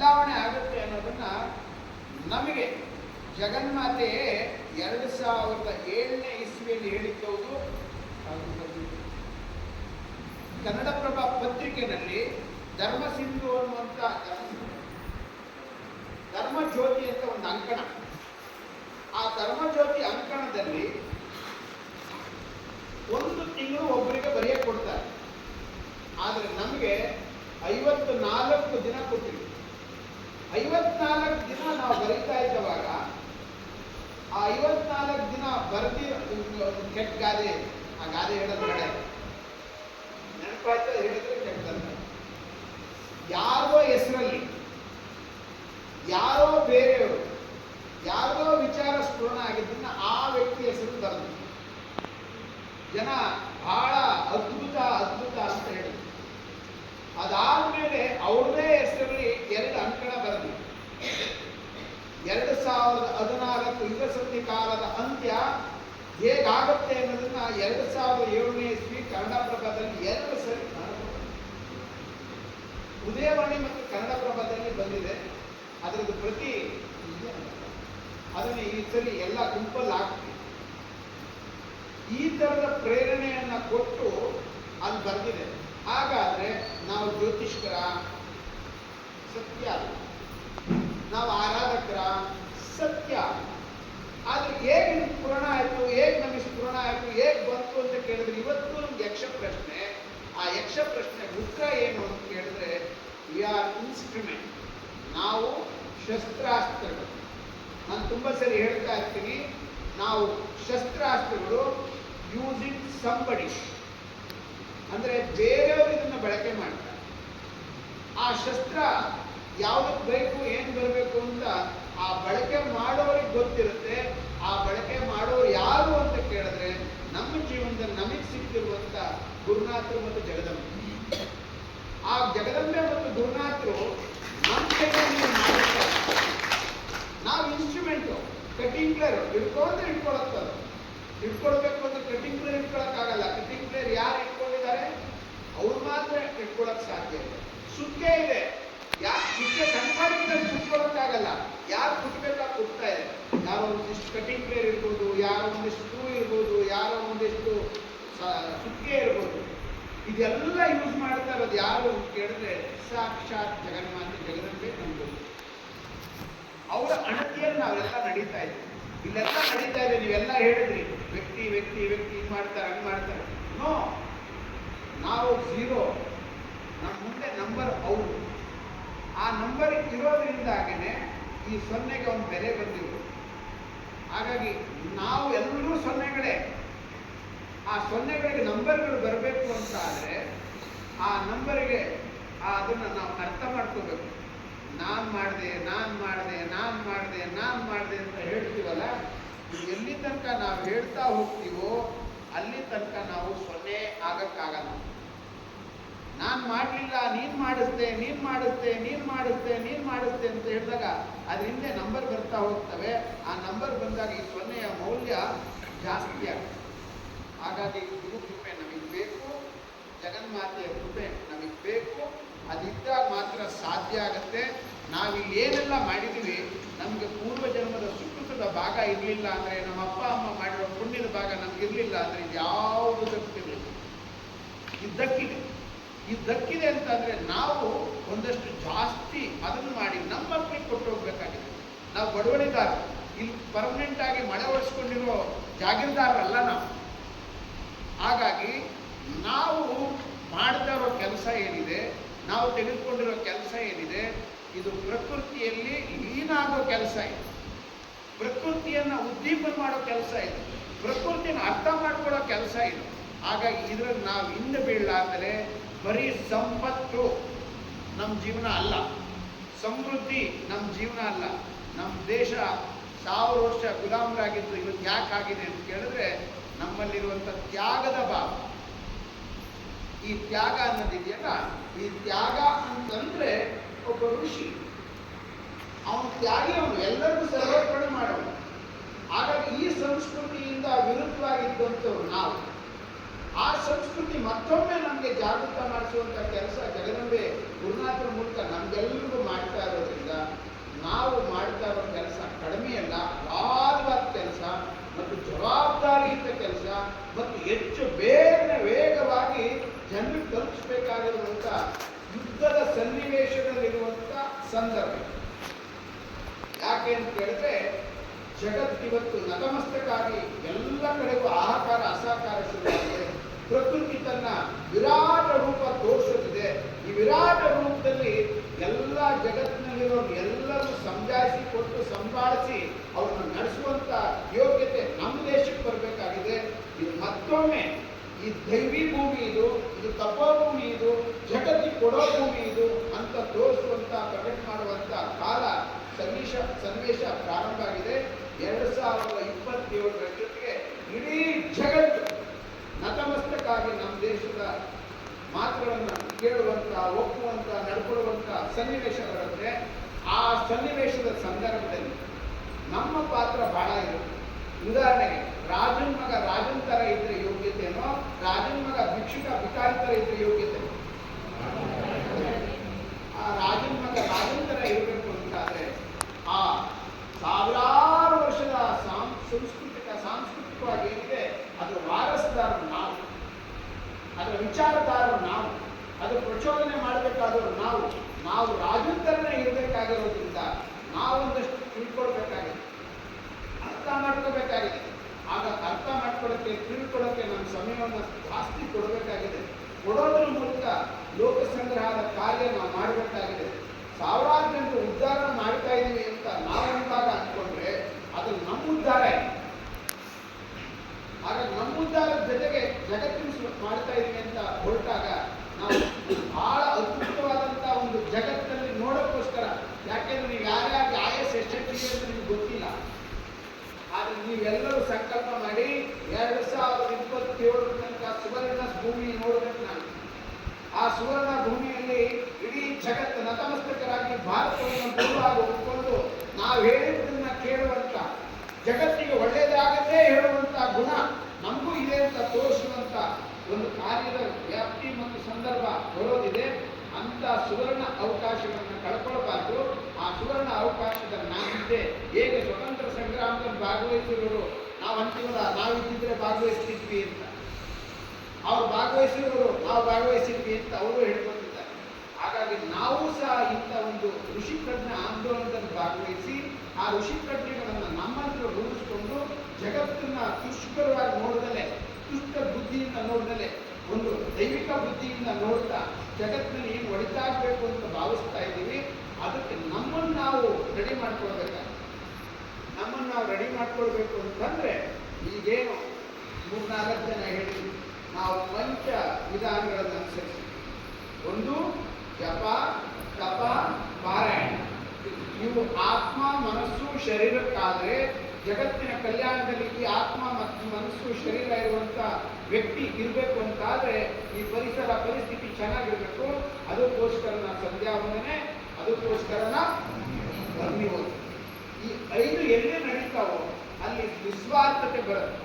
ಬದಲಾವಣೆ ಆಗುತ್ತೆ ಅನ್ನೋದನ್ನ ನಮಗೆ ಜಗನ್ಮಾತೆ ಎರಡು ಸಾವಿರದ ಏಳನೇ ಇಸ್ವಿಯಲ್ಲಿ ಹೇಳಿದ್ದವುದು ಕನ್ನಡಪ್ರಭ ಪತ್ರಿಕೆಯಲ್ಲಿ ಧರ್ಮ ಸಿಂಧು ಅನ್ನುವಂಥ ಧರ್ಮಜ್ಯೋತಿ ಅಂತ ಒಂದು ಅಂಕಣ. ಆ ಧರ್ಮಜ್ಯೋತಿ ಅಂಕಣದಲ್ಲಿ ಒಂದು ತಿಂಗಳು ಒಬ್ಬರಿಗೆ ಬರೆಯಕ್ಕೆ ಕೊಡ್ತಾರೆ ಆದರೆ ನಮಗೆ ಐವತ್ತು ನಾಲ್ಕು ದಿನ ಕೊಟ್ಟಿವಿ ಐವತ್ನಾಲ್ಕು ದಿನ ನಾವು ಬರೀತಾ ಇದ್ದವಾಗ, ಆ ಐವತ್ನಾಲ್ಕು ದಿನ ಬರ್ದಿ ಕೆಟ್ಟ ಗಾದೆ ಆ ಗಾದೆ ಹೇಳೋದು ಬೇಡ ನೆನಪಾಯ್ತು ಹೇಳಿದ್ರೆ ಕೆಟ್ಟದಂತ ಯಾರೋ ಹೆಸರಲ್ಲಿ, ಯಾರೋ ಬೇರೆಯವರು ಯಾರೋ ವಿಚಾರ ಸ್ಫುರಣ ಆಗಿದ್ದನ್ನ ಆ ವ್ಯಕ್ತಿ ಹೆಸರು ಬರೆದು. ಜನ ಬಹಳ ಅದ್ಭುತ ಅದ್ಭುತ ಅಂತ ಹೇಳಿದ್ರು. ಅದಾದ್ಮೇಲೆ ಅವ್ರದೇ ಹೆಸರಲ್ಲಿ ಎರಡು ಬರೆದು ಎರಡು ಸಾವಿರದ ಹದಿನಾಲ್ಕು ಯುಗಸಂಧಿ ಕಾಲದ ಅಂತ್ಯ ಹೇಗಾಗುತ್ತೆ ಅನ್ನೋದನ್ನ ಎರಡು ಸಾವಿರದ ಏಳನೇ ಇಸ್ವಿ ಕನ್ನಡಪ್ರಭದಲ್ಲಿ ಎರಡು ಸರಿ ಉದಯವಾಣಿ ಮತ್ತು ಕನ್ನಡಪ್ರಭದಲ್ಲಿ ಬಂದಿದೆ. ಅದರದ್ದು ಪ್ರತಿ ಅದನ್ನು ಈ ಸರಿ ಎಲ್ಲ ಗುಂಪಲ್ಲಿ ಹಾಕ್ತೀವಿ. ಈ ತರದ ಪ್ರೇರಣೆಯನ್ನ ಕೊಟ್ಟು ಅಲ್ಲಿ ಬಂದಿದೆ ಹಾಗಾದ್ರೆ ನಾವು ಜ್ಯೋತಿಷ್ಕರ, ಸತ್ಯ, ನಾವು ಆರಾಧಕರ ಸತ್ಯ ಆದ್ರೆ ಹೇಗೆ ಇದು ಪೂರ್ಣ ಆಯ್ತು ಹೇಗೆ ನಮಗೆ ಸ್ಫುರಣ ಆಯ್ತು ಹೇಗೆ ಬಂತು ಅಂತ ಕೇಳಿದ್ರೆ ಇವತ್ತು ನಮ್ಗೆ ಯಕ್ಷ ಪ್ರಶ್ನೆ ಆ ಯಕ್ಷ ಪ್ರಶ್ನೆ ಉತ್ತರ ಏನು ಅಂತ ಕೇಳಿದ್ರೆ ವಿ ಆರ್ ಇನ್ಸ್ಟ್ರುಮೆಂಟ್ ನಾವು ಶಸ್ತ್ರಾಸ್ತ್ರಗಳು. ನಾನು ತುಂಬ ಸರಿ ಹೇಳ್ತಾ ಇರ್ತೀನಿ. ನಾವು ಶಸ್ತ್ರಾಸ್ತ್ರಗಳು ಯೂಸ್ ಇನ್ ಸಂಬಡಿ ಅಂದರೆ ಬೇರೆಯವರು ಇದನ್ನು ಬಳಕೆ ಮಾಡ್ತಾರೆ. ಆ ಶಸ್ತ್ರ ಯಾವ್ದಕ್ಕೆ ಬೇಕು, ಏನು ಬರಬೇಕು ಅಂತ ಆ ಬಳಕೆ ಮಾಡೋರಿಗೆ ಗೊತ್ತಿರುತ್ತೆ. ಆ ಬಳಕೆ ಮಾಡೋರು ಯಾರು ಅಂತ ಕೇಳಿದ್ರೆ ನಮ್ಮ ಜೀವನದಲ್ಲಿ ನಮಗೆ ಸಿಕ್ಕಿರುವಂತ ಗುರುನಾಥರು ಮತ್ತು ಜಗದಂಬೆ. ಆ ಜಗದಂಬೆ ಮತ್ತು ಗುರುನಾಥರು ನಾವು ಇನ್ಸ್ಟ್ರೂಮೆಂಟು ಕಟಿಂಗ್ ಪ್ಲೇಯರ್ ಇಟ್ಕೊಂಡ್ರೆ ಹಿಡ್ಕೊಳತ್ತದು ಇಟ್ಕೊಳ್ಬೇಕು ಅಂದ್ರೆ ಕಟಿಂಗ್ ಪ್ಲೇಯರ್ ಆಗಲ್ಲ. ಕಟಿಂಗ್ ಪ್ಲೇಯರ್ ಯಾರು ಇಟ್ಕೊಂಡಿದ್ದಾರೆ ಅವ್ರು ಮಾತ್ರ ಇಟ್ಕೊಳಕ್ ಸಾಧ್ಯ ಇದೆ ಸುಕ್ಕೆ ಇದೆ. ಯಾರು ಸುಕ್ಕೆ ಕಣ್ಮಾಡಿದ್ರೆ ಕುಟ್ಕೊಳಕ್ಕಾಗಲ್ಲ ಯಾರು ಕುಟ್ಬೇಕಾ ಕುಟ್ತಾ ಇದೆ ಯಾರೋ ಒಂದಿಷ್ಟು ಕಟಿಂಗ್ ಪ್ಲೇಯರ್ ಇರ್ಬೋದು, ಯಾರೋ ಒಂದಿಷ್ಟು ಸ್ಕ್ರೂ ಇರ್ಬೋದು, ಯಾರೋ ಒಂದಿಷ್ಟು ಸುಕ್ಕೆ ಇರ್ಬೋದು. ಇದೆಲ್ಲ ಯೂಸ್ ಮಾಡ್ತಾ ಇರೋದು ಯಾರು ಕೇಳಿದ್ರೆ ಸಾಕ್ಷಾತ್ ಜಗನ್ಮಾತೆ ಜಗದಂಬೆ ನಮ್ಗೆ ಅವರ ಅಣತಿಯಲ್ಲಿ ನಾವೆಲ್ಲ ನಡೀತಾ ಇದ್ದೀವಿ ಇಲ್ಲೆಲ್ಲ ನಡೀತಾ ಇದೆ, ನೀವೆಲ್ಲ ಹೇಳಿದ್ರಿ. ವ್ಯಕ್ತಿ ವ್ಯಕ್ತಿ ವ್ಯಕ್ತಿ ಹಿಂಗೆ ಮಾಡ್ತಾರೆ, ಹಂಗೆ ಮಾಡ್ತಾರೆ. ನೋ ನಾವು ಝೀರೋ ನಮ್ಮ ಮುಂದೆ ನಂಬರ್ ಅವರು. ಆ ನಂಬರ್ ಇರೋದ್ರಿಂದಾಗೇ ಈ ಸೊನ್ನೆಗೆ ಒಂದು ಬೆಲೆ ಬಂದಿರೋದು ಹಾಗಾಗಿ ನಾವು ಎಲ್ಲರೂ ಸೊನ್ನೆಗಳೇ. ಆ ಸೊನ್ನೆಗಳಿಗೆ ನಂಬರ್ಗಳು ಬರಬೇಕು ಅಂತ ಆದರೆ ಆ ನಂಬರಿಗೆ ಅದನ್ನು ನಾವು ಅರ್ಥ ಮಾಡ್ಕೋಬೇಕು. ನಾನು ಮಾಡಿದೆ, ನಾನ್ ಮಾಡಿದೆ ನಾನ್ ಮಾಡಿದೆ ನಾನ್ ಮಾಡಿದೆ ಅಂತ ಹೇಳ್ತೀವಲ್ಲ? ಎಲ್ಲಿ ತನಕ ನಾವು ಹೇಳ್ತಾ ಹೋಗ್ತೀವೋ ಅಲ್ಲಿ ತನಕ ನಾವು ಸೊನ್ನೆ ಆಗಕ್ಕಾಗಲ್ಲ. ನಾನು ಮಾಡಲಿಲ್ಲ, ನೀನು ಮಾಡಿಸ್ದೆ ನೀನು ಮಾಡಿಸ್ದೆ ನೀನು ಮಾಡಿಸ್ದೆ ನೀನು ಮಾಡಿಸ್ದೆ ಅಂತ ಹೇಳಿದಾಗ ಅದ್ರ ಹಿಂದೆ ನಂಬರ್ ಬರ್ತಾ ಹೋಗ್ತವೆ. ಆ ನಂಬರ್ ಬಂದಾಗ ಈ ಸೊನ್ನೆಯ ಮೌಲ್ಯ ಜಾಸ್ತಿ ಆಗುತ್ತೆ. ಹಾಗಾಗಿ ಗುರು ಕೃಪೆ ನಮಗೆ ಬೇಕು, ಜಗನ್ಮಾತೆಯ ಕೃಪೆ ನಮಗೆ ಬೇಕು. ಅದಿದ್ದಾಗ ಮಾತ್ರ ಸಾಧ್ಯ ಆಗುತ್ತೆ. ನಾವಿಲ್ಲಿ ಏನೆಲ್ಲ ಮಾಡಿದ್ದೀವಿ, ನಮಗೆ ಪೂರ್ವ ಜನ್ಮದ ಸುಕೃತದ ಭಾಗ ಇರಲಿಲ್ಲ ಅಂದರೆ, ನಮ್ಮ ಅಪ್ಪ, ಅಮ್ಮ ಮಾಡಿರೋ ಪುಣ್ಯದ ಭಾಗ ನಮ್ಗೆ ಇರಲಿಲ್ಲ ಅಂದರೆ ಯಾವುದು ದಕ್ಕಿದೆ ಇದ್ದಕ್ಕಿದೆ. ಇದ್ದಕ್ಕಿದೆ ಅಂತಂದ್ರೆ ನಾವು ಒಂದಷ್ಟು ಜಾಸ್ತಿ ಅದನ್ನು ಮಾಡಿ ನಮ್ಮ ಮಕ್ಕಳಿಗೆ ಕೊಟ್ಟು ಹೋಗ್ಬೇಕಾಗಿದೆ. ನಾವು ಬಡವಣಿದಾರ ಇಲ್ಲಿ ಪರ್ಮನೆಂಟ್ ಆಗಿ ಮಳೆ ಒಳಿಸ್ಕೊಂಡಿರೋ ಜಾಗೀರ್ದಾರರಲ್ಲ ನಾವು. ಹಾಗಾಗಿ ನಾವು ಮಾಡ್ತಾ ಇರೋ ಕೆಲಸ ಏನಿದೆ ನಾವು ತೆಗೆದುಕೊಂಡಿರೋ ಕೆಲಸ ಏನಿದೆ, ಇದು ಪ್ರಕೃತಿಯಲ್ಲಿ ಲೀನಾಗೋ ಕೆಲಸ ಇದೆ. ಪ್ರಕೃತಿಯನ್ನು ಉದ್ದೀಪನ ಮಾಡೋ ಕೆಲಸ ಇದೆ. ಪ್ರಕೃತಿನ ಅರ್ಥ ಮಾಡ್ಕೊಳ್ಳೋ ಕೆಲಸ ಇದು. ಹಾಗಾಗಿ ಇದ್ರಲ್ಲಿ ನಾವು ಹಿಂದೆ ಬೀಳಲಾದರೆ ಬರೀ ಸಂಪತ್ತು ನಮ್ಮ ಜೀವನ ಅಲ್ಲ. ಸಮೃದ್ಧಿ ನಮ್ಮ ಜೀವನ ಅಲ್ಲ. ನಮ್ಮ ದೇಶ ಸಾವಿರ ವರ್ಷ ಗುಲಾಮರಾಗಿದ್ದು ಇವತ್ತು ಯಾಕೆ ಆಗಿದೆ ಅಂತ ಕೇಳಿದ್ರೆ ನಮ್ಮಲ್ಲಿರುವಂಥ ತ್ಯಾಗದ ಭಾವ. ಈ ತ್ಯಾಗ ಅನ್ನೋದಿದೆಯಲ್ಲ ಈ ತ್ಯಾಗ ಅಂತಂದ್ರೆ ಒಬ್ಬ ಋಷಿ. ಅವನು ತ್ಯಾಗಿ, ಅವನು ಎಲ್ಲರಿಗೂ ಸರ್ವರ್ಪಣೆ ಮಾಡೋನು. ಹಾಗಾಗಿ ಈ ಸಂಸ್ಕೃತಿಯಿಂದ ವಿರುದ್ಧವಾಗಿದ್ದಂಥವ್ರು ನಾವು. ಆ ಸಂಸ್ಕೃತಿ ಮತ್ತೊಮ್ಮೆ ನಮಗೆ ಜಾಗೃತ ಮಾಡಿಸುವಂತ ಕೆಲಸ ಜಗದಂಬೆ ಗುರುನಾಥರ ಮೂಲಕ ನಮ್ಗೆಲ್ಲರಿಗೂ ಮಾಡ್ತಾ ಇರೋದ್ರಿಂದ ನಾವು ಮಾಡ್ತಾ ಇರೋ ಕೆಲಸ ಕಡಿಮೆ ಅಲ್ಲ ಜಗತ್ತಿವತ್ತು ನತಮಸ್ತಕಾಗಿ ಎಲ್ಲ ಕಡೆಗೂ ಆಹಾಕಾರ ಅಸಹಕಾರ ಶುರುವಾಗಿದೆ. ಪ್ರಕೃತಿ ತನ್ನ ವಿರಾಟ ರೂಪ ತೋರಿಸುತ್ತಿದೆ. ಈ ವಿರಾಟ ರೂಪದಲ್ಲಿ ಎಲ್ಲ ಜಗತ್ತಿನಲ್ಲಿರೋ ಎಲ್ಲರೂ ಸಮಜಾಯಿಸಿ ಕೊಟ್ಟು ಸಂಭಾಳಿಸಿ ಅವ್ರನ್ನ ನಡೆಸುವಂತ ಯೋಗ್ಯತೆ ನಮ್ಮ ದೇಶಕ್ಕೆ ಬರಬೇಕಾಗಿದೆ. ಇದು ಮತ್ತೊಮ್ಮೆ ಈ ದೈವಿ ಭೂಮಿ ಇದು ಇದು ತಪೋಭೂಮಿ ಇದು, ಜಗತ್ತಿಗೆ ಕೊಡೋ ಭೂಮಿ ಇದು ಅಂತ ತೋರಿಸುವಂತ ಪ್ರಕಟ ಮಾಡುವಂತ ಕಾಲ ಸನ್ನಿವೇಶ ಸನ್ನಿವೇಶ ಪ್ರಾರಂಭ ಆಗಿದೆ. ಎರಡು ಸಾವಿರದ ಇಪ್ಪತ್ತೇಳರ ಜೊತೆಗೆ ಇಡೀ ಜಗತ್ತು ನತಮಸ್ತಕ್ಕಾಗಿ ನಮ್ಮ ದೇಶದ ಮಾತುಗಳನ್ನು ಕೇಳುವಂತ, ಒಪ್ಪುವಂತ ನಡ್ಕೊಳ್ಳುವಂಥ ಸನ್ನಿವೇಶ ಬರುತ್ತೆ. ಆ ಸನ್ನಿವೇಶದ ಸಂದರ್ಭದಲ್ಲಿ ನಮ್ಮ ಪಾತ್ರ ಬಹಳ ಇರುತ್ತೆ. ಉದಾಹರಣೆಗೆ, ರಾಜನ್ ಮಗ ರಾಜನ್ ತರ ಇದ್ರೆ ಯೋಗ್ಯತೆನೋ, ರಾಜನ್ ಮಗ ಭಿಕ್ಷುಕ ಭಿಕಾರಿ ತರ ಇದ್ರೆ ಯೋಗ್ಯತೆ ಆ ರಾಜನ್ ಮಗ ರಾಜನ್ ತರ ಇರಬೇಕು ಅಂತಾದ್ರೆ ಆ ಸಾವಿರಾರು ವರ್ಷದ ಸಾಂ- ಸಾಂಸ್ಕೃತಿಕ ಸಾಂಸ್ಕೃತಿಕವಾಗಿ ಏನಿದೆ ಅದರ ವಾರಸುದಾರರು ನಾವು ಅದರ ವಿಚಾರದಾರರು ನಾವು ಅದು ಪ್ರಚೋದನೆ ಮಾಡಬೇಕಾದವರು ನಾವು ನಾವು ರಾಜನ್ ತರನೇ ಇರಬೇಕಾಗಿರೋದ್ರಿಂದ ನಾವೊಂದಷ್ಟು ತಿಳ್ಕೊಳ್ಬೇಕಾಗಿದೆ ಅರ್ಥ ಮಾಡ್ಕೋಬೇಕಾಗಿದೆ ಆಗ ಅರ್ಥ ಮಾಡ್ಕೊಳ್ಳೋಕ್ಕೆ ತಿಳ್ಕೊಳ್ಳೋಕ್ಕೆ ಸಮಯವನ್ನು ಜಾಸ್ತಿ ಕೊಡಬೇಕಾಗಿದೆ. ಕೊಡೋದ್ರ ಮೂಲಕ ಲೋಕ ಸಂಗ್ರಹದ ಕಾರ್ಯ ನಾವು ಮಾಡಬೇಕಾಗಿದೆ. ಸಾವಿರಾರು ಜನರು ಉದ್ಧಾರ ಮಾಡ್ತಾ ಇದೀವಿ ಅಂತ ನಾವಂತಾಗ ಅಂದ್ಕೊಂಡ್ರೆ ಅದು ನಮ್ಮ ಉದ್ಧಾರ ಆಗ ನಮ್ಮ ಉದ್ಧಾರದ ಜೊತೆಗೆ ಜಗತ್ತಿನ ಮಾಡ್ತಾ ಇದ್ದೀವಿ ಅಂತ ಹೊರಟಾಗ ನಾವು ಬಹಳ ಅದ್ಭುತವಾದಂತ ಒಂದು ಜಗತ್ತಲ್ಲಿ ನೋಡೋಕ್ಕೋಸ್ಕರ, ಯಾಕೆಂದ್ರೆ ನೀವು ಯಾರ್ಯಾರು ಆಯಸ್ ಎಷ್ಟೆಷ್ಟಿದೆ ಅಂತ ನಿಮ್ಗೆ ಗೊತ್ತಿಲ್ಲ. ಆದ್ರೆ ನೀವೆಲ್ಲರೂ ಸಂಕಲ್ಪ ಮಾಡಿ ಎರಡು ಸಾವಿರದ ಇಪ್ಪತ್ತೇಳರ ತನಕ ಸುವರ್ಣ ಭೂಮಿ ನೋಡಬೇಕು ನಾನು. ಆ ಸುವರ್ಣ ಭೂಮಿಯಲ್ಲಿ ಇಡೀ ಜಗತ್ತು ನತಮಸ್ತಕರಾಗಿ ಭಾರತವನ್ನು ಗುರುವಾಗಿ ಒಪ್ಪಿಕೊಂಡು ನಾವು ಹೇಳಿದ್ದನ್ನ ಕೇಳುವಂತ, ಜಗತ್ತಿಗೆ ಒಳ್ಳೆಯದಾಗದೇ ಹೇಳುವಂತ ಗುಣ ನಮಗೂ ಇದೆ ಅಂತ ತೋರಿಸುವಂತ ಒಂದು ಕಾರ್ಯದ ವ್ಯಾಪ್ತಿ ಮತ್ತು ಸಂದರ್ಭ ಬರೋದಿದೆ. ಅಂತ ಸುವರ್ಣ ಅವಕಾಶವನ್ನು ಕಳ್ಕೊಳ್ಬಾರ್ದು. ಆ ಸುವರ್ಣ ಅವಕಾಶದ ನಾನಿದ್ದೆ ಹೇಗೆ ಸ್ವತಂತ್ರ ಸಂಗ್ರಾಮದಲ್ಲಿ ಭಾಗವಹಿಸಿರೋರು, ನಾವು ಅಂತೀವಲ್ಲ, ನಾವಿದ್ದಿದ್ರೆ ಭಾಗವಹಿಸ್ತಿದ್ವಿ ಅಂತ. ಅವ್ರು ಭಾಗವಹಿಸಿರೋರು, ನಾವು ಭಾಗವಹಿಸಿದ್ವಿ ಅಂತ ಅವರು ಹೇಳ್ಕೊತಿದ್ದಾರೆ ಹಾಗಾಗಿ ನಾವು ಸಹ ಇಂಥ ಒಂದು ಋಷಿ ಪ್ರಜ್ಞೆ ಆಂದೋಲನದಲ್ಲಿ ಭಾಗವಹಿಸಿ, ಆ ಋಷಿ ಪ್ರಜ್ಞೆಗಳನ್ನು ನಮ್ಮಂತರ ರೂಢಿಸಿಕೊಂಡು ಜಗತ್ತನ್ನ ತುಷ್ಕರವಾಗಿ ನೋಡಿದಲೆ ತುಷ್ಟ ಬುದ್ಧಿಯಿಂದ ನೋಡಿದಲೆ, ಒಂದು ದೈವಿಕ ಬುದ್ಧಿಯಿಂದ ನೋಡ್ತಾ ಜಗತ್ತಿನಲ್ಲಿ ಏನು ಒಳಿತಾಗಬೇಕು ಅಂತ ಭಾವಿಸ್ತಾ ಇದ್ದೀವಿ, ಅದಕ್ಕೆ ನಮ್ಮನ್ನು ನಾವು ರೆಡಿ ಮಾಡ್ಕೊಳ್ಬೇಕಾಗ್ತದೆ. ನಮ್ಮನ್ನು ನಾವು ರೆಡಿ ಮಾಡ್ಕೊಳ್ಬೇಕು ಅಂತಂದ್ರೆ ಈಗೇನು ಮೂರ್ನಾಲ್ಕು ಜನ ಹೇಳಿ ನಾವು ಪಂಚ ವಿಧಾನಗಳನ್ನು ಅನುಸರಿಸಿ. ಒಂದು, ಜಪ, ತಪ, ಪಾರಾಯಣ. ಇವು ಆತ್ಮ, ಮನಸ್ಸು, ಶರೀರಕ್ಕಾದರೆ ಜಗತ್ತಿನ ಕಲ್ಯಾಣದಲ್ಲಿ ಈ ಆತ್ಮ ಮತ್ತು ಮನಸ್ಸು, ಶರೀರ ಇರುವಂತ ವ್ಯಕ್ತಿ ಇರಬೇಕು ಅಂತಾದ್ರೆ ಈ ಪರಿಸರ ಪರಿಸ್ಥಿತಿ ಚೆನ್ನಾಗಿರ್ಬೇಕು. ಅದಕ್ಕೋಸ್ಕರ ನಾ ಸಂಧ್ಯಾ ವಂದನೆ, ಅದಕ್ಕೋಸ್ಕರ ಈ ಐದು ಎಲ್ಲೇ ನಡೀತಾವೋ ಅಲ್ಲಿ ನಿಸ್ವಾರ್ಥತೆ ಬರುತ್ತೆ.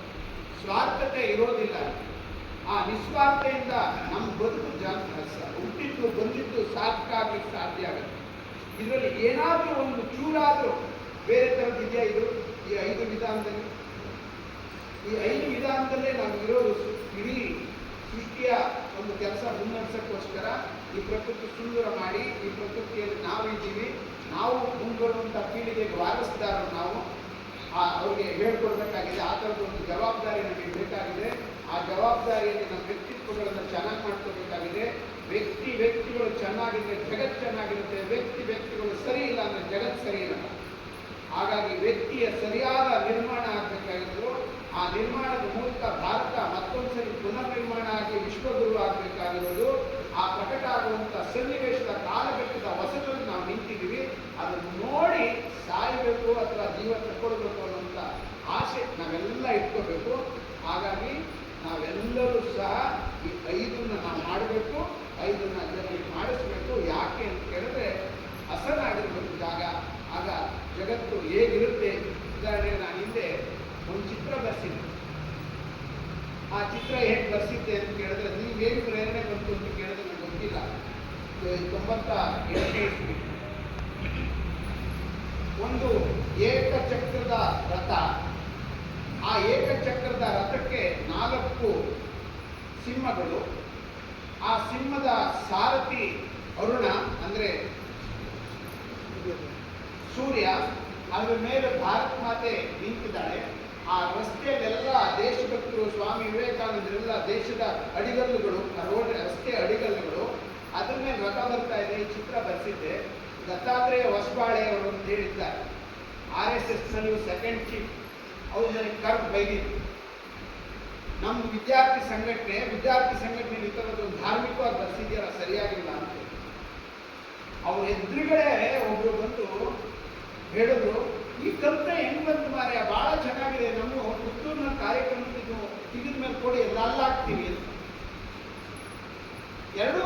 ಸ್ವಾರ್ಥತೆ ಇರೋದಿಲ್ಲ. ಆ ನಿಸ್ವಾರ್ಥೆಯಿಂದ ನಮ್ಮ ಬದುಕು ಸ- ಹುಟ್ಟಿದ್ದು ಬಂದಿದ್ದು ಸಾರ್ಥಕ ಆಗಲಿಕ್ಕೆ ಸಾಧ್ಯ ಆಗುತ್ತೆ. ಇದರಲ್ಲಿ ಏನಾದರೂ ಒಂದು ಚೂರಾದರೂ ಬೇರೆ ಥರದ್ದು ಇದೆಯಾ ಇದು? ಈ ಐದು ವಿಧಾನದಲ್ಲಿ? ಈ ಐದು ವಿಧಾನದಲ್ಲೇ ನಾವು ಇರೋದು ಇಡೀ ಸೃಷ್ಟಿಯ ಒಂದು ಕೆಲಸ ಮುನ್ನಡೆಸೋಕ್ಕೋಸ್ಕರ ಈ ಪ್ರಕೃತಿ ಸುಂದರ ಮಾಡಿ, ಈ ಪ್ರಕೃತಿಯಲ್ಲಿ ನಾವು ಇದ್ದೀವಿ ನಾವು ಮುಂದುವರುವಂಥ ಪೀಳಿಗೆಗೆ ವಾರಸ್ದಾರರು ನಾವು. ಅವ್ರಿಗೆ ಹೇಳ್ಕೊಡ್ಬೇಕಾಗಿದೆ, ಆ ಥರದ ಒಂದು ಜವಾಬ್ದಾರಿ ನಮಗೆ ಬೇಕಾಗಿದೆ. ಆ ಜವಾಬ್ದಾರಿಯಲ್ಲಿ ನಮ್ಮ ವ್ಯಕ್ತಿತ್ವಗಳನ್ನು ಚೆನ್ನಾಗಿ ಮಾಡ್ಕೋಬೇಕಾಗಿದೆ ವ್ಯಕ್ತಿ ವ್ಯಕ್ತಿಗಳು ಚೆನ್ನಾಗಿದ್ರೆ ಜಗತ್ತು ಚೆನ್ನಾಗಿರುತ್ತೆ, ವ್ಯಕ್ತಿ ವ್ಯಕ್ತಿಗಳು ಸರಿ ಇಲ್ಲ ಅಂದರೆ ಜಗತ್ತು ಸರಿ ಇಲ್ಲ. ಹಾಗಾಗಿ ವ್ಯಕ್ತಿಯ ಸರಿಯಾದ ನಿರ್ಮಾಣ ಆಗಬೇಕಾಗಿದ್ದು ಆ ನಿರ್ಮಾಣದ ಮೂಲಕ ಭಾರತ ಮತ್ತೊಂದ್ಸರಿ ಪುನರ್ ನಿರ್ಮಾಣ ಆಗಿ ವಿಶ್ವಗುರು ಆಗಬೇಕಾಗಿರೋದು. ಆ ಪ್ರಕಟ ಆಗುವಂಥ ಸನ್ನಿವೇಶದ ಕಾಲಘಟ್ಟದ ಹೊಸದಲ್ಲಿ ನಾವು ನಿಂತಿದ್ದೀವಿ. ಅದನ್ನು ನೋಡಿ ಸಾಯಬೇಕು, ಅಥವಾ ಜೀವ ತಕ್ಕೊಳ್ಬೇಕು ಅನ್ನುವಂಥ ಆಸೆ ನಾವೆಲ್ಲ ಇಟ್ಕೋಬೇಕು ಹಾಗಾಗಿ ನಾವೆಲ್ಲರೂ ಸಹ ಈ ಐದನ್ನ ನಾವು ಮಾಡಬೇಕು, ಐದನ್ನ ಜನರಿಗೆ ಮಾಡಿಸ್ಬೇಕು. ಯಾಕೆ ಅಂತ ಕೇಳಿದ್ರೆ ಹಸನಾಗಿರ್ಬೇಕು ಜಾಗ. ಆಗ ಜಗತ್ತು ಹೇಗಿರುತ್ತೆ? ಉದಾಹರಣೆಗೆ ನಾನು ಹಿಂದೆ ಒಂದು ಚಿತ್ರ ಬರ್ಸಿದ್ದೆ. ಆ ಚಿತ್ರ ಹೇಗೆ ಬರ್ಸಿದ್ದೆ ಅಂತ ಕೇಳಿದ್ರೆ, ನೀವೇನು ಪ್ರೇರಣೆ ಬಂತು ಅಂತ ಕೇಳಿದ್ರೆ ನನಗೆ ಗೊತ್ತಿಲ್ಲ. ತೊಂಬತ್ತ ಇಸ್ವಿ. ಒಂದು ಏಕಚಕ್ರದ ರಥ. ಆ ಏಕಚಕ್ರದ ರಥಕ್ಕೆ ನಾಲ್ಕು ಸಿಂಹಗಳು. ಆ ಸಿಂಹದ ಸಾರಥಿ ಅರುಣ, ಅಂದ್ರೆ ಸೂರ್ಯ, ಅದರ ಮೇಲೆ ಭಾರತ ಮಾತೆ ನಿಂತಿದ್ದಾಳೆ. ಆ ರಸ್ತೆಯಲ್ಲೆಲ್ಲ ದೇಶಭಕ್ತರು, ಸ್ವಾಮಿ ವಿವೇಕಾನಂದರೆಲ್ಲ ದೇಶದ ಅಡಿಗಲ್ಲುಗಳು ರೋಡ್ ರಸ್ತೆ ಅಡಿಗಲ್ಲುಗಳು. ಅದ್ರ ಮೇಲೆ ರಥ ಬರ್ತಾ ಇದೆ, ಈ ಚಿತ್ರ ಬರೆಸಿದ್ದೆ. ದತ್ತಾತ್ರೇಯ ಹೊಸಬಾಳೆ ಅವರು ಅಂತ ಹೇಳಿದ್ದಾರೆ. ಆರ್ ಎಸ್ ಎಸ್ನಲ್ಲಿ ಸೆಕೆಂಡ್ ಚೀಫ್ ಅವ್ರು ನನಗೆ ಕರೆದು ಬೈದಿದ್ರು ನಮ್ಮ ವಿದ್ಯಾರ್ಥಿ ಸಂಘಟನೆ ವಿದ್ಯಾರ್ಥಿ ಸಂಘಟನೆ ಥರದೊಂದು ಧಾರ್ಮಿಕವಾಗಿ ಬರ್ಸಿದ್ಯಾರ ಸರಿಯಾಗಿಲ್ಲ ಅಂತ ಅವ್ರ ಎದುರುಗಡೆ ಒಬ್ರು ಬಂದು ಹೇಳಿದ್ರು, ಈ ಕಲ್ಪನೆ ಹೆಂಗ್ ಬಂತು ಮಾರ್ಯ ಬಹಳ ಚೆನ್ನಾಗಿದೆ. ನಮ್ಮ ಪುತ್ತೂರಿನ ಕಾರ್ಯಕ್ರಮಕ್ಕೆ ತೆಗೆದ ಮೇಲೆ ಕೊಡಿ, ಎಲ್ಲ ಅಲ್ಲಾಗ್ತೀವಿ ಎರಡು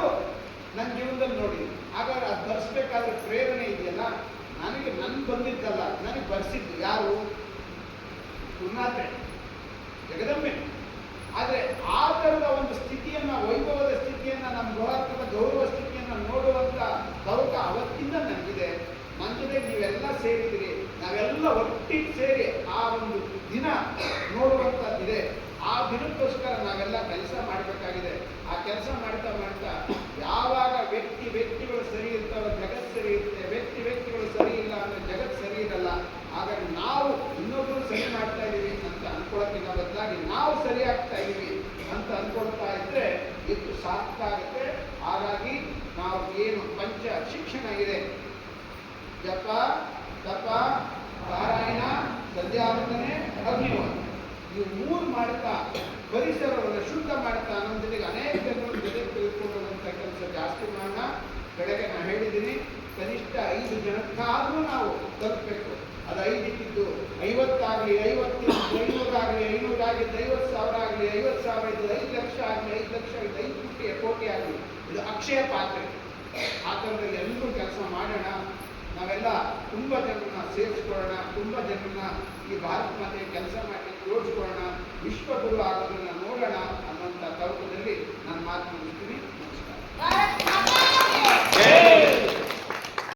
ನನ್ನ ಜೀವನದಲ್ಲಿ ನೋಡಿ, ಹಾಗಾದ್ರೆ ಅದು ಬರ್ಸ್ಬೇಕಾದ್ರೆ ಪ್ರೇರಣೆ ಇದೆಯಲ್ಲ? ನನಗೆ ನನ್ ಬಂದಿದ್ದಲ್ಲ. ನನಗೆ ಬರ್ಸಿದ್ದು ಯಾರು? ಗುರುನಾಥೆ ಜಗದಂಬೆ. ಆದರೆ ಆ ಥರದ ಒಂದು ಸ್ಥಿತಿಯನ್ನ, ವೈಭವದ ಸ್ಥಿತಿಯನ್ನ, ನಮ್ಮ ಗೌರವದ ಗೌರವ ಸ್ಥಿತಿಯನ್ನ ನೋಡುವಂಥ ತವಕ ಅವತ್ತಿಂದ ನನಗಿದೆ ನನ್ನ ನೀವೆಲ್ಲ ಸೇರಿದಿರಿ ನಾವೆಲ್ಲ ಒಟ್ಟಿಗೆ ಸೇರಿ ಆ ಒಂದು ದಿನ ನೋಡುವಂಥದ್ದಿದೆ ಆ ದಿನಕ್ಕೋಸ್ಕರ ನಾವೆಲ್ಲ ಕೆಲಸ ಮಾಡಬೇಕಾಗಿದೆ ಆ ಕೆಲಸ ಮಾಡ್ತಾ ಮಾಡ್ತಾ ಯಾವಾಗ ವ್ಯಕ್ತಿ ವ್ಯಕ್ತಿಗಳು ಸರಿ ಇರ್ತಾರೋ ಜಗತ್ ಸರಿ ಇರುತ್ತೆ ವ್ಯಕ್ತಿ ವ್ಯಕ್ತಿಗಳು ಸರಿ ಇಲ್ಲ ಅಂದ್ರೆ ಜಗತ್ ಸರಿ ಇರಲ್ಲ ಹಾಗಾಗಿ ನಾವು ಇನ್ನೊಬ್ರು ಸರಿ ಮಾಡ್ತಾ ಇದೀವಿ ಅಂತ ಅನ್ಕೊಳ್ಳೋಕ್ಕಿಂತ ಬದಲಾಗಿ ನಾವು ಸರಿ ಆಗ್ತಾ ಇದೀವಿ ಅಂತ ಅನ್ಕೊಳ್ತಾ ಇದ್ರೆ ಇದು ಸಾಕಾಗುತ್ತೆ ಹಾಗಾಗಿ ನಾವು ಏನು? ಪಂಚ ಶಿಕ್ಷಣ ಇದೆ. ಜಪ, ತಪ, ಪಾರಾಯಣ ಸಂಧ್ಯಾವಂದನೆ ಅಗ್ನಿವಾದ ಇದು ಮೂರು ಮಾಡ್ತಾ, ಪರಿಸರವನ್ನು ಶುದ್ಧ ಮಾಡ್ತಾ ನಮ್ಮ ಜೊತೆಗೆ ಅನೇಕ ಜನರು ಜೊತೆ ತೆಗೆದುಕೊಳ್ಳುವಂಥ ಕೆಲಸ ಜಾಸ್ತಿ ಮಾಡೋಣ. ಬೆಳಗ್ಗೆ ನಾನು ಹೇಳಿದ್ದೀನಿ, ಕನಿಷ್ಠ ಐದು ಜನಕ್ಕಾದ್ರೂ ನಾವು ತಲುಪಬೇಕು. ಅದು ಐದಿಟ್ಟಿದ್ದು ಐವತ್ತಾಗಲಿ ಐವತ್ತು, ಐನೂರಾಗಲಿ ಐನೂರಾಗಿದ್ದು ಐವತ್ತು ಸಾವಿರ ಆಗಲಿ ಐವತ್ತು ಸಾವಿರ ಇದ್ದು ಐದು ಲಕ್ಷ ಆಗಲಿ ಐದು ಲಕ್ಷ ಇದ್ದು ಐದು ಕೋಟಿ ಕೋಟಿ ಆಗಲಿ. ಇದು ಅಕ್ಷಯ ಪಾತ್ರೆ. ಆ ಥರದಲ್ಲಿ ಎಲ್ಲರೂ ಕೆಲಸ ಮಾಡೋಣ. ನಾವೆಲ್ಲ ತುಂಬ ಜನರನ್ನ ಸೇರಿಸ್ಕೊಳ್ಳೋಣ, ತುಂಬ ಜನರನ್ನ ಈ ಭಾರತ ಮಾತೆ ಕೆಲಸ ಮಾಡಿ ಜೋಡಿಸ್ಕೊಳ್ಳೋಣ ವಿಶ್ವಗುರು ಆಗೋದನ್ನ ನೋಡೋಣ ಅನ್ನೋಂಥ ತರುಣದಲ್ಲಿ ನಾನು ಮಾತು ಮುಗಿಸ್ತೀನಿ. ನಮಸ್ಕಾರ.